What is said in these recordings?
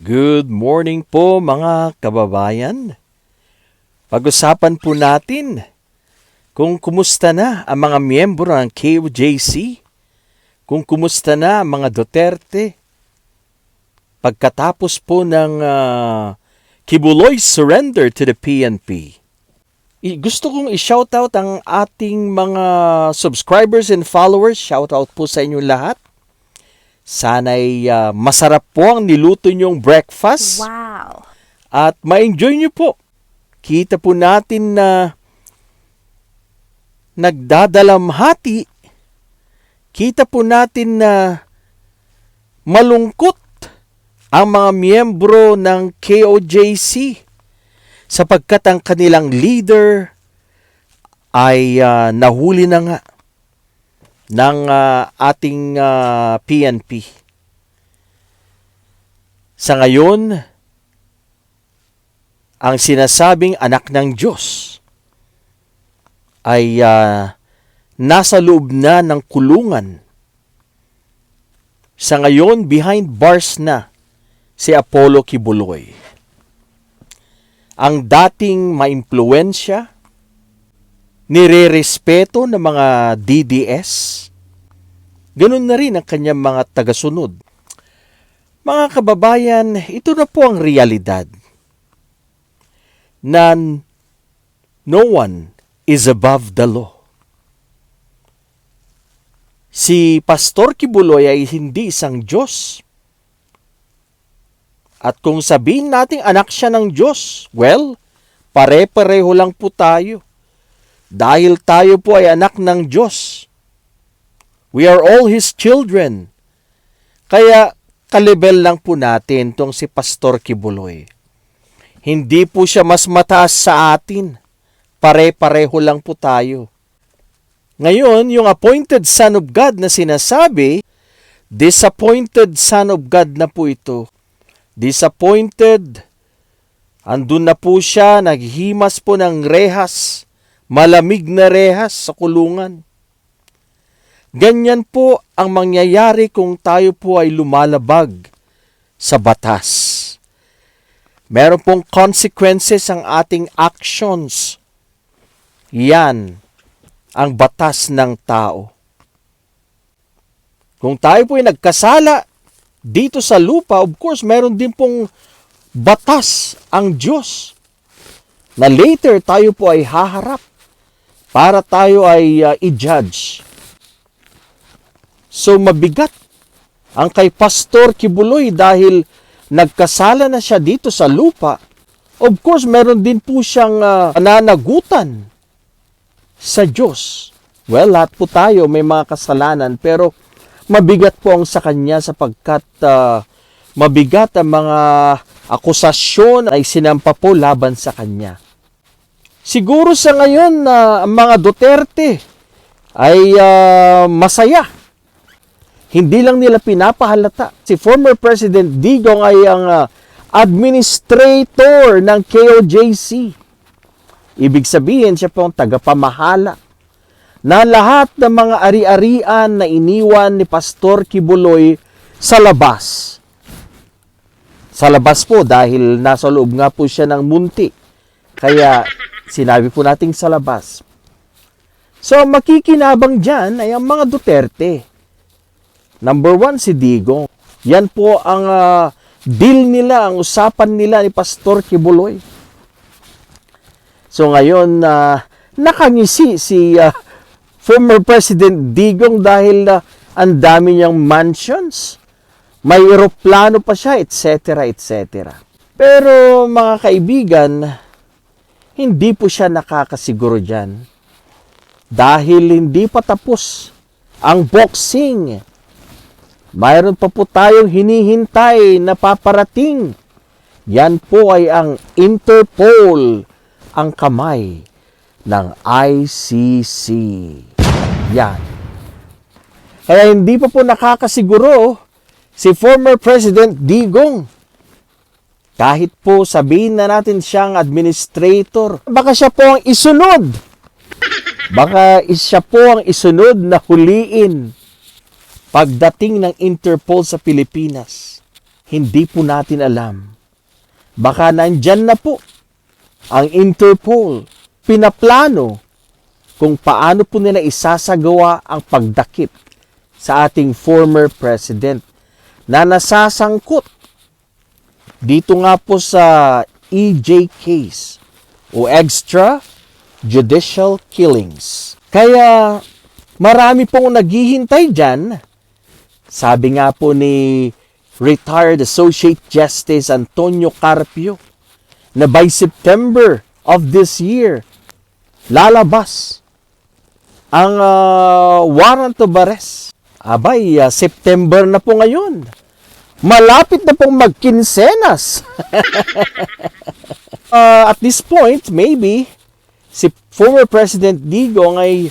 Good morning po mga kababayan. Pag-usapan po natin kung kumusta na ang mga miyembro ng KOJC, kung kumusta na ang mga Duterte, pagkatapos po ng ah, Kibuloy surrender to the PNP. I- gusto kong i-shoutout ang ating mga subscribers and followers. Shoutout po sa inyo lahat. Sana'y ah, masarap po ang niluto niyong breakfast Wow. at ma-enjoy niyo po. Kita po natin na nagdadalamhati. Kita po natin na malungkot ang mga miyembro ng KOJC sapagkat ang kanilang leader ay ah, nahuli na nga ng ah, ating ah, PNP. Sa ngayon, ang sinasabing anak ng Diyos ay ah, nasa loob na ng kulungan. Sa ngayon, behind bars na si Apollo Kibuloy. Ang dating maimpluensya, nire-respeto ng mga DDS, ganun na rin ang kanyang mga tagasunod. Mga kababayan, ito na po ang realidad na no one is above the law. Si Pastor Kibuloy ay hindi isang Diyos. At kung sabihin nating anak siya ng Diyos, well, pare-pareho lang po tayo. Dahil tayo po ay anak ng Diyos. We are all His children. Kaya kalibel lang po natin tong si Pastor Kibuloy. Hindi po siya mas mataas sa atin. Pare-pareho lang po tayo. Ngayon, yung appointed son of God na sinasabi, disappointed son of God na po ito. Disappointed. Andun na po siya, naghimas po ng rehas, malamig na rehas sa kulungan. Ganyan po ang mangyayari kung tayo po ay lumalabag sa batas. Meron pong consequences ang ating actions. Yan ang batas ng tao. Kung tayo po ay nagkasala dito sa lupa, of course, meron din pong batas ang Diyos na later tayo po ay haharap para tayo ay uh, i-judge. So mabigat ang kay Pastor Kibuloy dahil nagkasala na siya dito sa lupa. Of course, meron din po siyang uh, nananagutan sa Diyos. Well, lahat po tayo may mga kasalanan pero mabigat po ang sa kanya sapagkat uh, mabigat ang mga akusasyon ay sinampa po laban sa kanya. Siguro sa ngayon na ang mga Duterte ay uh, masaya. Hindi lang nila pinapahalata. Si former President Digong ay ang uh, administrator ng KOJC. Ibig sabihin, siya po ang tagapamahala na lahat ng mga ari-arian na iniwan ni Pastor Kibuloy sa labas. Sa labas po dahil nasa loob nga po siya ng munti. Kaya sinabi po nating sa labas. So makikinabang dyan ay ang mga Duterte. Number one, si Digong. Yan po ang ah, deal nila, ang usapan nila ni Pastor Kibuloy. So ngayon, na nakangisi si ah, former President Digong dahil ah, ang dami niyang mansions, may eroplano pa siya, etc. etc. Pero mga kaibigan, hindi po siya nakakasiguro dyan. Dahil hindi pa tapos ang boxing. Mayroon pa po tayong hinihintay na paparating. Yan po ay ang Interpol, ang kamay ng ICC. Yan. Kaya hindi pa po nakakasiguro si former President Digong. Kahit po sabihin na natin siyang administrator, baka siya po ang isunod. Baka siya po ang isunod na huliin pagdating ng Interpol sa Pilipinas. hindi po natin alam. Baka nandyan na po ang Interpol, pinaplano kung paano po nila isasagawa ang pagdakip sa ating former president na nasasangkot dito nga po sa EJ case o extra judicial killings. Kaya marami pong naghihintay dyan. Sabi nga po ni retired Associate Justice Antonio Carpio na by September of this year, lalabas ang ah, warrant of arrest. Abay, ah, September na po ngayon. Malapit na pong magkinsenas. Uh, at this point, maybe, si former President Digong ay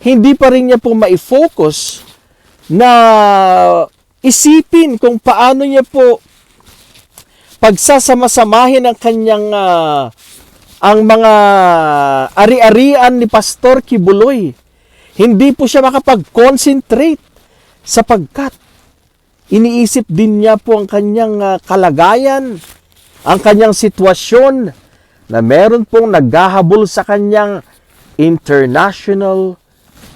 hindi pa rin niya po ma-focus na isipin kung paano niya po pagsasama-samahin ang kanyang ah, ang mga ari-arian ni Pastor Kibuloy. Hindi po siya makapag-concentrate sapagkat iniisip din niya po ang kanyang ah, kalagayan, ang kanyang sitwasyon na meron pong naghahabol sa kanyang International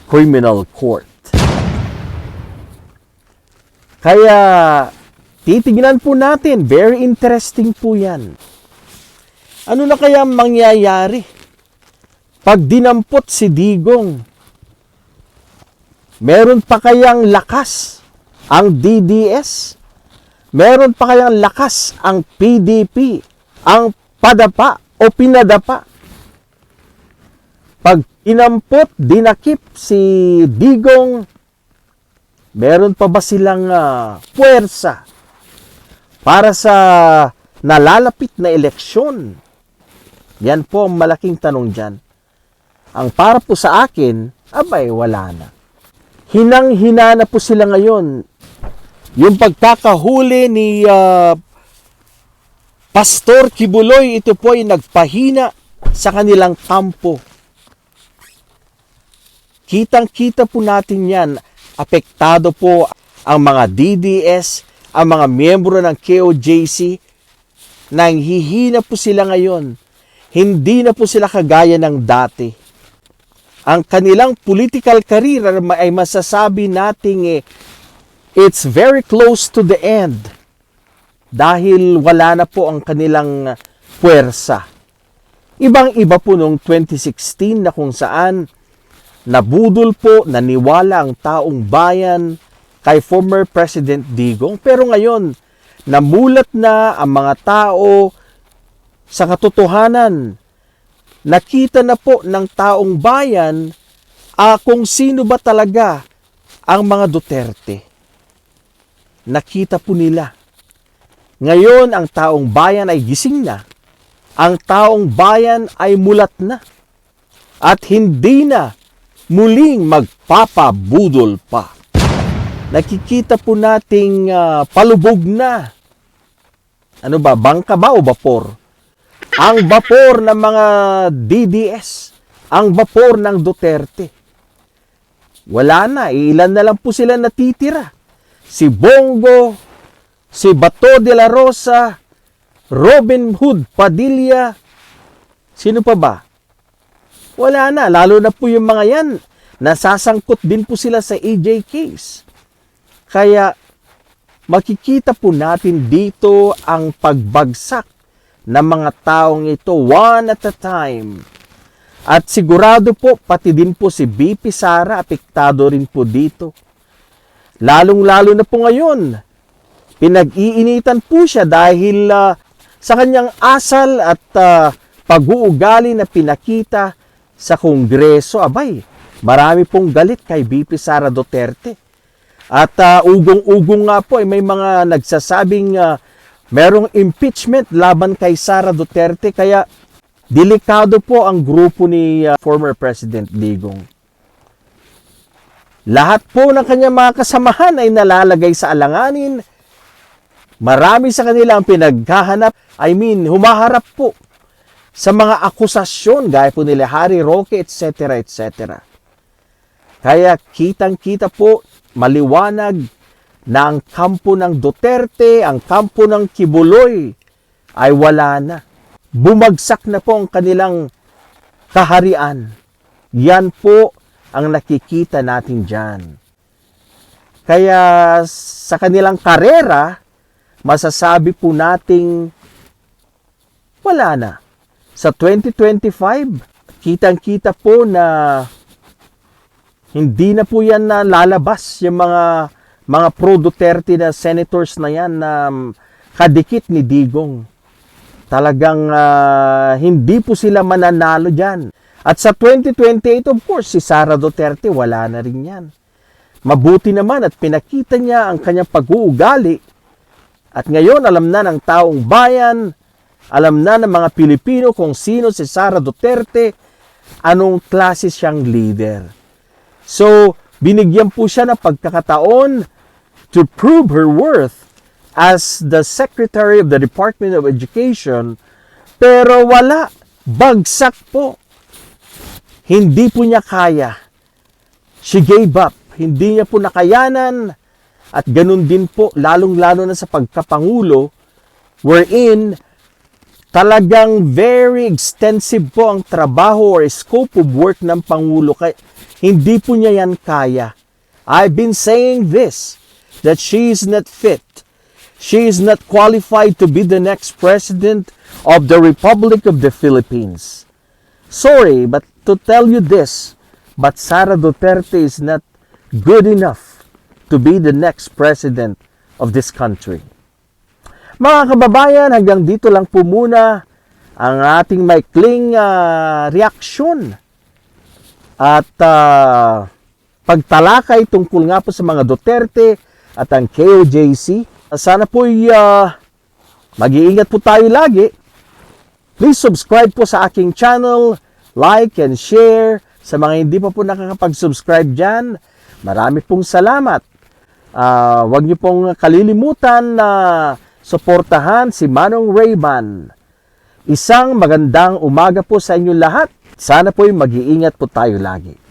Criminal Court. Kaya titignan po natin, very interesting po yan. Ano na kaya ang mangyayari pag dinampot si Digong? Meron pa kayang lakas ang DDS? Meron pa kayang lakas ang PDP? Ang padapa o pinadapa? Pag inampot, dinakip si Digong, meron pa ba silang ah, puwersa para sa nalalapit na eleksyon? Yan po ang malaking tanong dyan. Ang para po sa akin, abay, wala na. Hinang-hina na po sila ngayon. Yung pagkakahuli ni ah, Pastor Kibuloy, ito po ay nagpahina sa kanilang kampo. Kitang-kita po natin yan. Apektado po ang mga DDS, ang mga miyembro ng KOJC. Nanghihina po sila ngayon. Hindi na po sila kagaya ng dati. Ang kanilang political career ay masasabi nating eh, it's very close to the end dahil wala na po ang kanilang puwersa. Ibang-iba po noong 2016 na kung saan nabudol po, naniwala ang taong bayan kay former President Digong. Pero ngayon, namulat na ang mga tao sa katotohanan. Nakita na po ng taong bayan ah, kung sino ba talaga ang mga Duterte. Nakita po nila. Ngayon, ang taong bayan ay gising na. Ang taong bayan ay mulat na. At hindi na muling magpapabudol pa. Nakikita po nating ah, palubog na. Ano ba, bangka ba o vapor? Ang vapor ng mga DDS, ang vapor ng Duterte. Wala na, ilan na lang po sila natitira. Si Bongo, si Bato de la Rosa, Robin Hood Padilla, sino pa ba? Wala na, lalo na po yung mga yan. Nasasangkot din po sila sa AJ case. Kaya makikita po natin dito ang pagbagsak ng mga taong ito one at a time. At sigurado po, pati din po si BP Sara, apektado rin po dito. Lalong-lalo na po ngayon, pinag-iinitan po siya dahil ah, sa kanyang asal at ah, pag-uugali na pinakita sa Kongreso. Abay, marami pong galit kay BP Sara Duterte. At ah, ugong-ugong nga po, eh, may mga nagsasabing ah, merong impeachment laban kay Sara Duterte. Kaya delikado po ang grupo ni ah, former President Digong. Lahat po ng kanyang mga kasamahan ay nalalagay sa alanganin. Marami sa kanila ang pinaghahanap, I mean, humaharap po sa mga akusasyon gaya po nila Harry Roque, etc. etc. Kaya kitang-kita po, maliwanag na ang kampo ng Duterte, ang kampo ng Kibuloy ay wala na. Bumagsak na po ang kanilang kaharian. Yan po ang nakikita natin dyan. Kaya sa kanilang karera, masasabi po nating wala na. Sa 2025, kitang-kita po na hindi na po yan na lalabas yung mga mga pro Duterte na senators na yan na um, kadikit ni Digong. Talagang ah, hindi po sila mananalo dyan. At sa 2028, of course, si Sara Duterte, wala na rin yan. Mabuti naman at pinakita niya ang kanyang pag-uugali. At ngayon, alam na ng taong bayan, alam na ng mga Pilipino kung sino si Sara Duterte, anong klase siyang leader. So, binigyan po siya ng pagkakataon to prove her worth as the Secretary of the Department of Education, pero wala, bagsak po. Hindi po niya kaya. She gave up. Hindi niya po nakayanan. At ganun din po, lalong-lalo na sa pagkapangulo, wherein talagang very extensive po ang trabaho or scope of work ng Pangulo. Kaya hindi po niya yan kaya. I've been saying this, that she is not fit. She is not qualified to be the next president of the Republic of the Philippines. Sorry, but to tell you this, but Sara Duterte is not good enough to be the next president of this country. Mga kababayan, hanggang dito lang po muna ang ating maikling ah, reaksyon at ah, pagtalakay tungkol nga po sa mga Duterte at ang KOJC. Sana po mag-iingat po tayo lagi. Please subscribe po sa aking channel, like and share. Sa mga hindi pa po nakakapag-subscribe dyan, marami pong salamat. Ah, huwag niyo pong kalilimutan na suportahan si Manong Rayman. Isang magandang umaga po sa inyo lahat. Sana po'y mag-iingat po tayo lagi.